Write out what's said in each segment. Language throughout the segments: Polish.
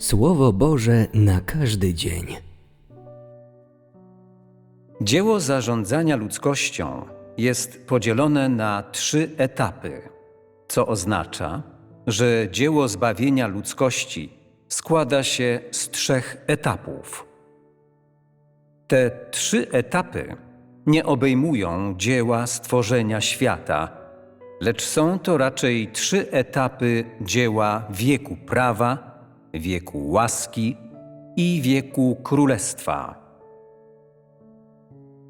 Słowo Boże na każdy dzień. Dzieło zarządzania ludzkością jest podzielone na trzy etapy, co oznacza, że dzieło zbawienia ludzkości składa się z trzech etapów. Te trzy etapy nie obejmują dzieła stworzenia świata, lecz są to raczej trzy etapy dzieła wieku prawa, wieku łaski i wieku królestwa.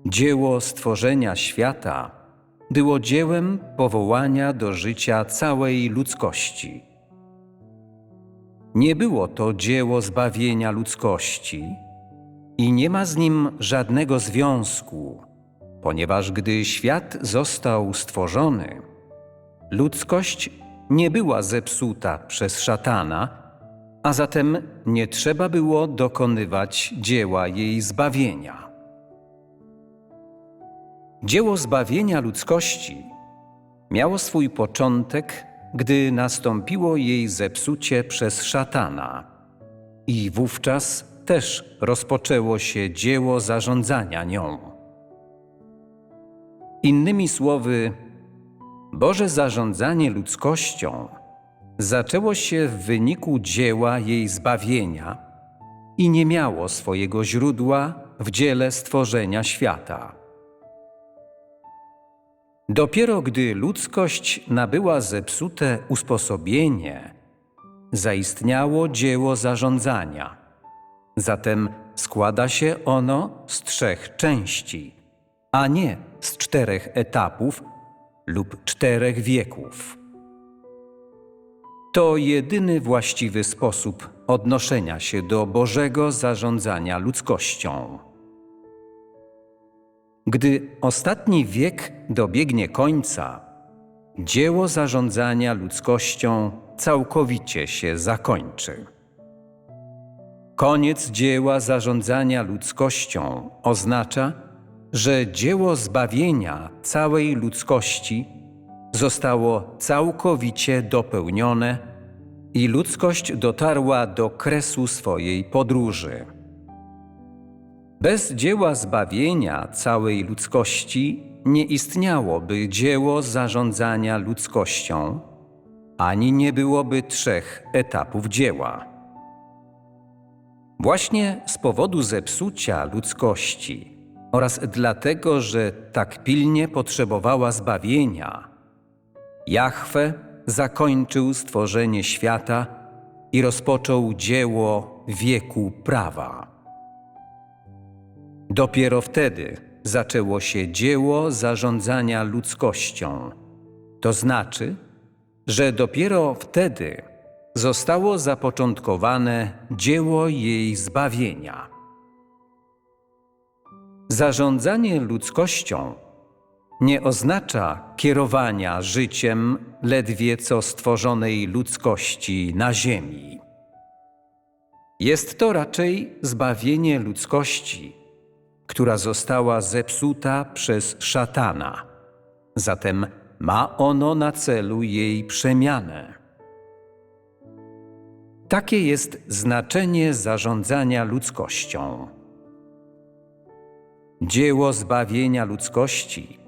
Dzieło stworzenia świata było dziełem powołania do życia całej ludzkości. Nie było to dzieło zbawienia ludzkości i nie ma z nim żadnego związku, ponieważ gdy świat został stworzony, ludzkość nie była zepsuta przez szatana, a zatem nie trzeba było dokonywać dzieła jej zbawienia. Dzieło zbawienia ludzkości miało swój początek, gdy nastąpiło jej zepsucie przez szatana, i wówczas też rozpoczęło się dzieło zarządzania nią. Innymi słowy, Boże zarządzanie ludzkością zaczęło się w wyniku dzieła jej zbawienia i nie miało swojego źródła w dziele stworzenia świata. Dopiero gdy ludzkość nabyła zepsute usposobienie, zaistniało dzieło zarządzania. Zatem składa się ono z trzech części, a nie z czterech etapów lub czterech wieków. To jedyny właściwy sposób odnoszenia się do Bożego zarządzania ludzkością. Gdy ostatni wiek dobiegnie końca, dzieło zarządzania ludzkością całkowicie się zakończy. Koniec dzieła zarządzania ludzkością oznacza, że dzieło zbawienia całej ludzkości zostało całkowicie dopełnione i ludzkość dotarła do kresu swojej podróży. Bez dzieła zbawienia całej ludzkości nie istniałoby dzieło zarządzania ludzkością, ani nie byłoby trzech etapów dzieła. Właśnie z powodu zepsucia ludzkości oraz dlatego, że tak pilnie potrzebowała zbawienia, Jahwe zakończył stworzenie świata i rozpoczął dzieło wieku prawa. Dopiero wtedy zaczęło się dzieło zarządzania ludzkością. To znaczy, że dopiero wtedy zostało zapoczątkowane dzieło jej zbawienia. Zarządzanie ludzkością nie oznacza kierowania życiem ledwie co stworzonej ludzkości na Ziemi. Jest to raczej zbawienie ludzkości która została zepsuta przez szatana. Zatem ma ono na celu jej przemianę. Takie jest znaczenie zarządzania ludzkością. Dzieło zbawienia ludzkości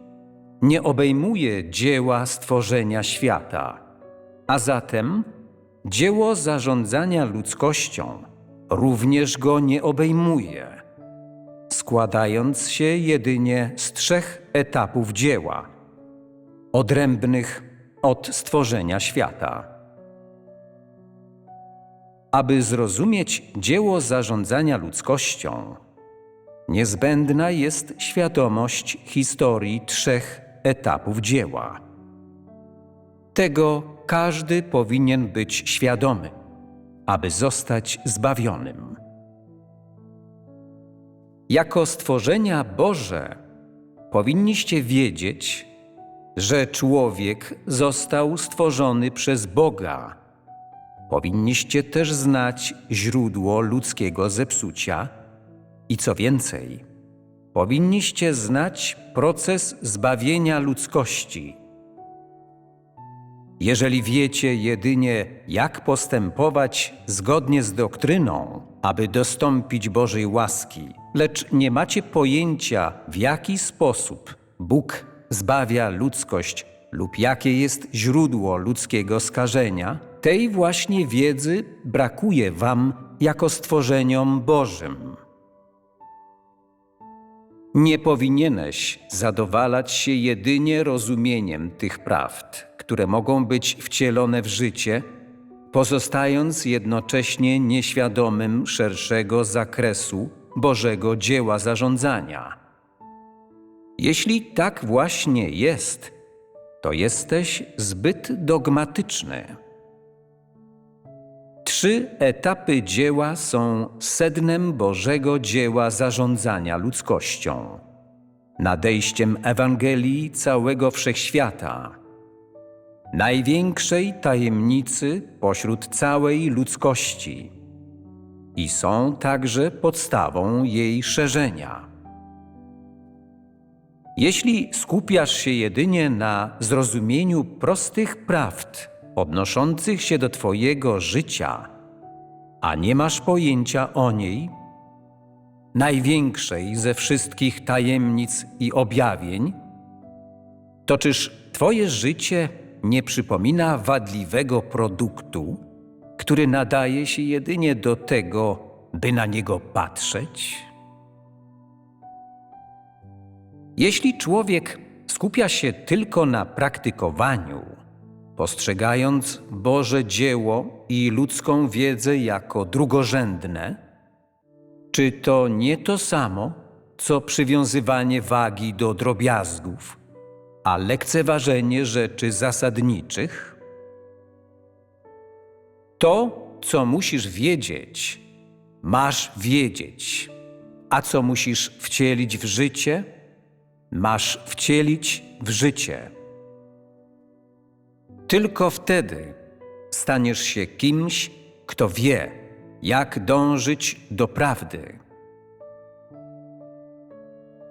nie obejmuje dzieła stworzenia świata, a zatem dzieło zarządzania ludzkością również go nie obejmuje składając się jedynie z trzech etapów dzieła, odrębnych od stworzenia świata. Aby zrozumieć dzieło zarządzania ludzkością, niezbędna jest świadomość historii trzech etapów dzieła. Tego każdy powinien być świadomy, aby zostać zbawionym. Jako stworzenia Boże powinniście wiedzieć, że człowiek został stworzony przez Boga. Powinniście też znać źródło ludzkiego zepsucia i co więcej, powinniście znać proces zbawienia ludzkości. Jeżeli wiecie jedynie, jak postępować zgodnie z doktryną, aby dostąpić Bożej łaski, lecz nie macie pojęcia, w jaki sposób Bóg zbawia ludzkość lub jakie jest źródło ludzkiego skażenia, tej właśnie wiedzy brakuje Wam jako stworzeniom Bożym. Nie powinieneś zadowalać się jedynie rozumieniem tych prawd, które mogą być wcielone w życie, pozostając jednocześnie nieświadomym szerszego zakresu Bożego dzieła zarządzania. Jeśli tak właśnie jest, to jesteś zbyt dogmatyczny. Trzy etapy dzieła są sednem Bożego dzieła zarządzania ludzkością, nadejściem Ewangelii całego wszechświata, największej tajemnicy pośród całej ludzkości. I są także podstawą jej szerzenia. Jeśli skupiasz się jedynie na zrozumieniu prostych prawd odnoszących się do Twojego życia, a nie masz pojęcia o niej, największej ze wszystkich tajemnic i objawień, to czyż Twoje życie nie przypomina wadliwego produktu, który nadaje się jedynie do tego, by na niego patrzeć? Jeśli człowiek skupia się tylko na praktykowaniu, postrzegając Boże dzieło i ludzką wiedzę jako drugorzędne, czy to nie to samo, co przywiązywanie wagi do drobiazgów, a lekceważenie rzeczy zasadniczych? To, co musisz wiedzieć, masz wiedzieć, a co musisz wcielić w życie, masz wcielić w życie. Tylko wtedy staniesz się kimś, kto wie, jak dążyć do prawdy.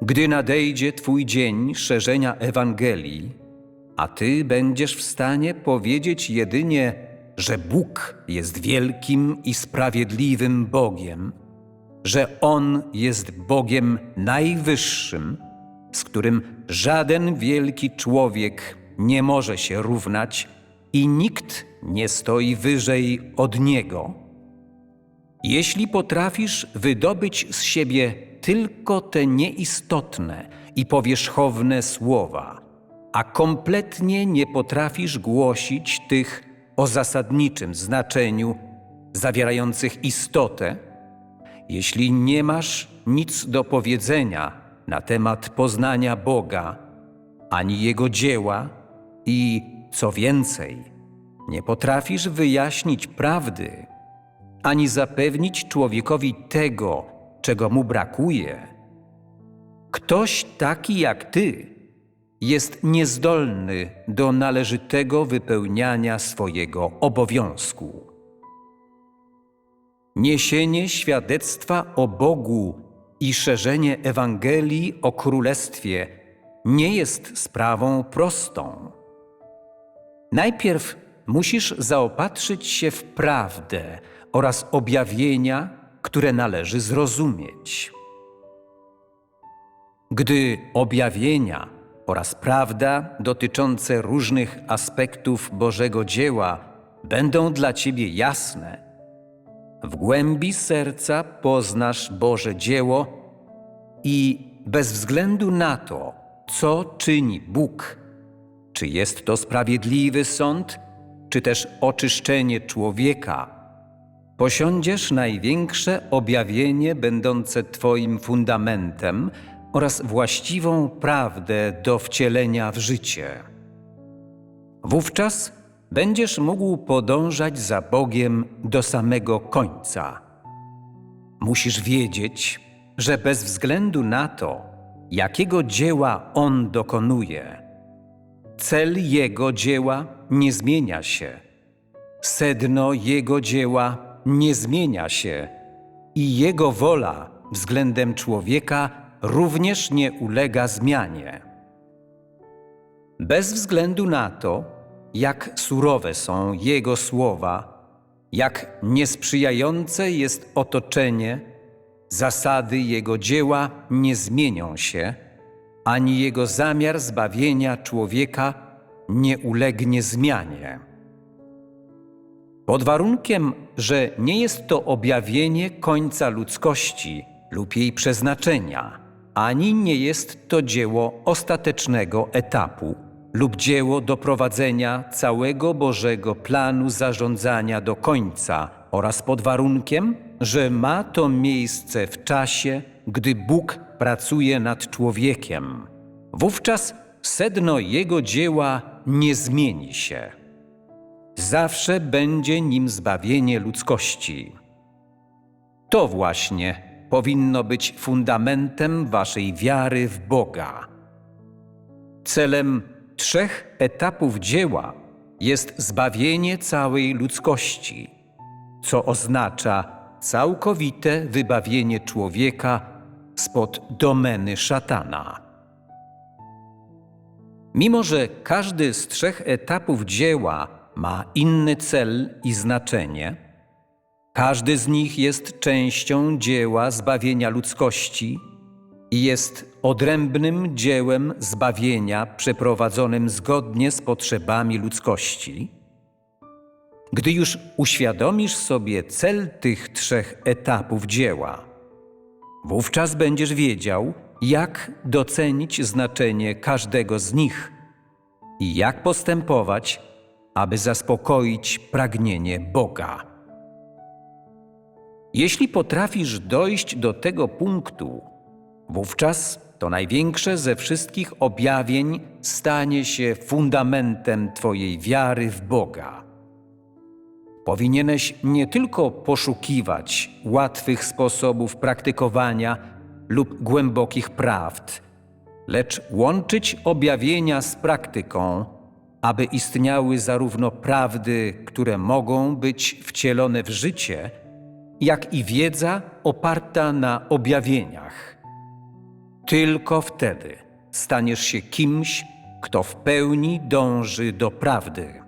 Gdy nadejdzie Twój dzień szerzenia Ewangelii, a Ty będziesz w stanie powiedzieć jedynie, że Bóg jest wielkim i sprawiedliwym Bogiem, że On jest Bogiem najwyższym, z którym żaden wielki człowiek nie może się równać i nikt nie stoi wyżej od Niego. Jeśli potrafisz wydobyć z siebie tylko te nieistotne i powierzchowne słowa, a kompletnie nie potrafisz głosić tych o zasadniczym znaczeniu, zawierających istotę, jeśli nie masz nic do powiedzenia na temat poznania Boga, ani Jego dzieła, i co więcej, nie potrafisz wyjaśnić prawdy, ani zapewnić człowiekowi tego, czego mu brakuje, ktoś taki jak ty jest niezdolny do należytego wypełniania swojego obowiązku. Niesienie świadectwa o Bogu i szerzenie Ewangelii o Królestwie nie jest sprawą prostą. Najpierw musisz zaopatrzyć się w prawdę oraz objawienia, które należy zrozumieć. Gdy objawienia oraz prawda dotyczące różnych aspektów Bożego dzieła będą dla Ciebie jasne, w głębi serca poznasz Boże dzieło i bez względu na to, co czyni Bóg, czy jest to sprawiedliwy sąd, czy też oczyszczenie człowieka, posiądziesz największe objawienie będące Twoim fundamentem oraz właściwą prawdę do wcielenia w życie. Wówczas będziesz mógł podążać za Bogiem do samego końca. Musisz wiedzieć, że bez względu na to, jakiego dzieła On dokonuje, cel Jego dzieła nie zmienia się, sedno Jego dzieła nie zmienia się i Jego wola względem człowieka również nie ulega zmianie. Bez względu na to, jak surowe są Jego słowa, jak niesprzyjające jest otoczenie, zasady Jego dzieła nie zmienią się, ani Jego zamiar zbawienia człowieka nie ulegnie zmianie. Pod warunkiem, że nie jest to objawienie końca ludzkości lub jej przeznaczenia, ani nie jest to dzieło ostatecznego etapu lub dzieło doprowadzenia całego Bożego planu zarządzania do końca, oraz pod warunkiem, że ma to miejsce w czasie, gdy Bóg pracuje nad człowiekiem. Wówczas sedno Jego dzieła nie zmieni się zawsze będzie nim zbawienie ludzkości. To właśnie powinno być fundamentem waszej wiary w Boga. Celem trzech etapów dzieła jest zbawienie całej ludzkości, co oznacza całkowite wybawienie człowieka spod domeny szatana. Mimo, że każdy z trzech etapów dzieła ma inny cel i znaczenie, każdy z nich jest częścią dzieła zbawienia ludzkości i jest odrębnym dziełem zbawienia przeprowadzonym zgodnie z potrzebami ludzkości. Gdy już uświadomisz sobie cel tych trzech etapów dzieła, wówczas będziesz wiedział, jak docenić znaczenie każdego z nich i jak postępować, aby zaspokoić pragnienie Boga. Jeśli potrafisz dojść do tego punktu, wówczas to największe ze wszystkich objawień stanie się fundamentem Twojej wiary w Boga. Powinieneś nie tylko poszukiwać łatwych sposobów praktykowania lub głębokich prawd, lecz łączyć objawienia z praktyką, aby istniały zarówno prawdy, które mogą być wcielone w życie, jak i wiedza oparta na objawieniach. Tylko wtedy staniesz się kimś, kto w pełni dąży do prawdy.